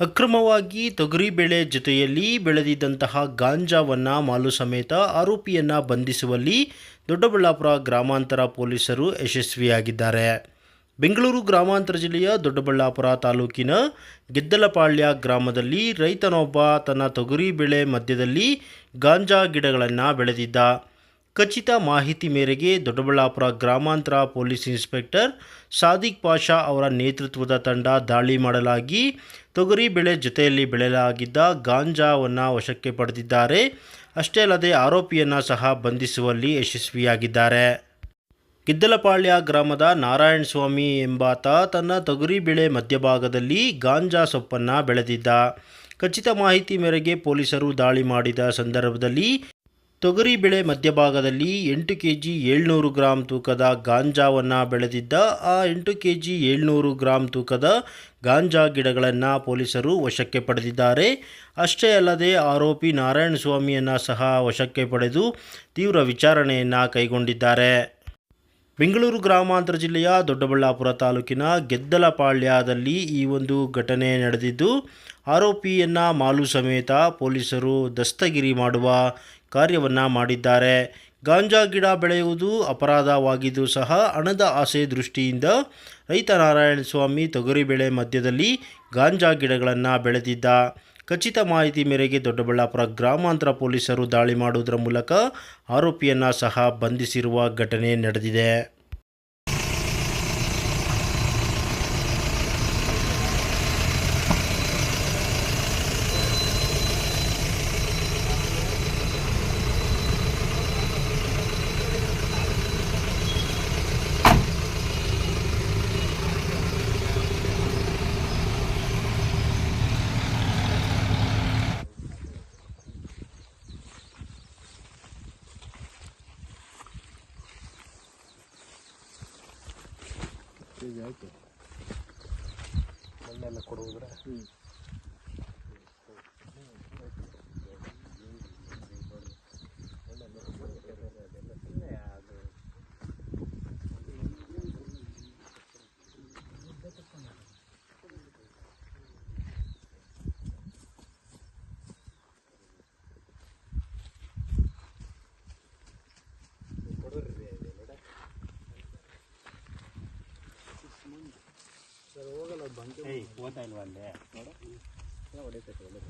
ಅಕ್ರಮವಾಗಿ ತೊಗರಿಬೇಳೆ ಜೊತೆಯಲ್ಲಿ ಬೆಳೆದಿದ್ದಂತಹ ಗಾಂಜಾವನ್ನು ಮಾಲು ಸಮೇತ ಆರೋಪಿಯನ್ನು ಬಂಧಿಸುವಲ್ಲಿ ದೊಡ್ಡಬಳ್ಳಾಪುರ ಗ್ರಾಮಾಂತರ ಪೊಲೀಸರು ಯಶಸ್ವಿಯಾಗಿದ್ದಾರೆ. ಬೆಂಗಳೂರು ಗ್ರಾಮಾಂತರ ಜಿಲ್ಲೆಯ ದೊಡ್ಡಬಳ್ಳಾಪುರ ತಾಲೂಕಿನ ಗೆದ್ದಲಪಾಳ್ಯ ಗ್ರಾಮದಲ್ಲಿ ರೈತನೊಬ್ಬ ತನ್ನ ತೊಗರಿಬೇಳೆ ಮಧ್ಯದಲ್ಲಿ ಗಾಂಜಾ ಗಿಡಗಳನ್ನು ಬೆಳೆದಿದ್ದ. ಖಚಿತ ಮಾಹಿತಿ ಮೇರೆಗೆ ದೊಡ್ಡಬಳ್ಳಾಪುರ ಗ್ರಾಮಾಂತರ ಪೊಲೀಸ್ ಇನ್ಸ್ಪೆಕ್ಟರ್ ಸಾದಿಕ್ ಪಾಷಾ ಅವರ ನೇತೃತ್ವದ ತಂಡ ದಾಳಿ ಮಾಡಲಾಗಿ, ತೊಗರಿ ಬೆಳೆ ಜೊತೆಯಲ್ಲಿ ಬೆಳೆಯಲಾಗಿದ್ದ ಗಾಂಜಾವನ್ನು ವಶಕ್ಕೆ ಪಡೆದಿದ್ದಾರೆ. ಅಷ್ಟೇ ಅಲ್ಲದೆ ಆರೋಪಿಯನ್ನು ಸಹ ಬಂಧಿಸುವಲ್ಲಿ ಯಶಸ್ವಿಯಾಗಿದ್ದಾರೆ. ಗಿದ್ದಲಪಾಳ್ಯ ಗ್ರಾಮದ ನಾರಾಯಣ ಸ್ವಾಮಿ ಎಂಬಾತ ತನ್ನ ತೊಗರಿ ಬೆಳೆ ಮಧ್ಯಭಾಗದಲ್ಲಿ ಗಾಂಜಾ ಸೊಪ್ಪನ್ನು ಬೆಳೆದಿದ್ದ. ಖಚಿತ ಮಾಹಿತಿ ಮೇರೆಗೆ ಪೊಲೀಸರು ದಾಳಿ ಮಾಡಿದ ಸಂದರ್ಭದಲ್ಲಿ ತೊಗರಿ ಬೆಳೆ ಮಧ್ಯಭಾಗದಲ್ಲಿ ಎಂಟು ಕೆ ಜಿ ಏಳ್ನೂರು ಗ್ರಾಂ ತೂಕದ ಗಾಂಜಾವನ್ನು ಬೆಳೆದಿದ್ದ, ಆ ಎಂಟು ಕೆ ಜಿ ಏಳ್ನೂರು ಗ್ರಾಂ ತೂಕದ ಗಾಂಜಾ ಗಿಡಗಳನ್ನು ಪೊಲೀಸರು ವಶಕ್ಕೆ ಪಡೆದಿದ್ದಾರೆ. ಅಷ್ಟೇ ಅಲ್ಲದೆ ಆರೋಪಿ ನಾರಾಯಣ ಸ್ವಾಮಿಯನ್ನು ಸಹ ವಶಕ್ಕೆ ಪಡೆದು ತೀವ್ರ ವಿಚಾರಣೆಯನ್ನು ಕೈಗೊಂಡಿದ್ದಾರೆ. ಬೆಂಗಳೂರು ಗ್ರಾಮಾಂತರ ಜಿಲ್ಲೆಯ ದೊಡ್ಡಬಳ್ಳಾಪುರ ತಾಲೂಕಿನ ಗೆದ್ದಲಪಾಳ್ಯದಲ್ಲಿ ಈ ಒಂದು ಘಟನೆ ನಡೆದಿದ್ದು, ಆರೋಪಿಯನ್ನು ಮಾಲು ಸಮೇತ ಪೊಲೀಸರು ದಸ್ತಗಿರಿ ಮಾಡುವ ಕಾರ್ಯವನ್ನು ಮಾಡಿದ್ದಾರೆ. ಗಾಂಜಾ ಗಿಡ ಬೆಳೆಯುವುದು ಅಪರಾಧವಾಗಿದ್ದು ಸಹ ಹಣದ ಆಸೆ ದೃಷ್ಟಿಯಿಂದ ರೈತ ನಾರಾಯಣಸ್ವಾಮಿ ತೊಗರಿಬೇಳೆ ಮಧ್ಯದಲ್ಲಿ ಗಾಂಜಾ ಗಿಡಗಳನ್ನು ಬೆಳೆದಿದ್ದ. ಖಚಿತ ಮಾಹಿತಿ ಮೇರೆಗೆ ದೊಡ್ಡಬಳ್ಳಾಪುರ ಗ್ರಾಮಾಂತರ ಪೊಲೀಸರು ದಾಳಿ ಮಾಡುವುದರ ಮೂಲಕ ಆರೋಪಿಯನ್ನು ಸಹ ಬಂಧಿಸಿರುವ ಘಟನೆ ನಡೆದಿದೆ. ಮಣ್ಣೆಲ್ಲ ಕೊಡುವುದ್ರೆ ಏಯ್ ಓದ್ತಾ ಇಲ್ವಾ ಅಲ್ಲೇ ಹೊಡಿತೈತೆ ಒಳ್ಳೆ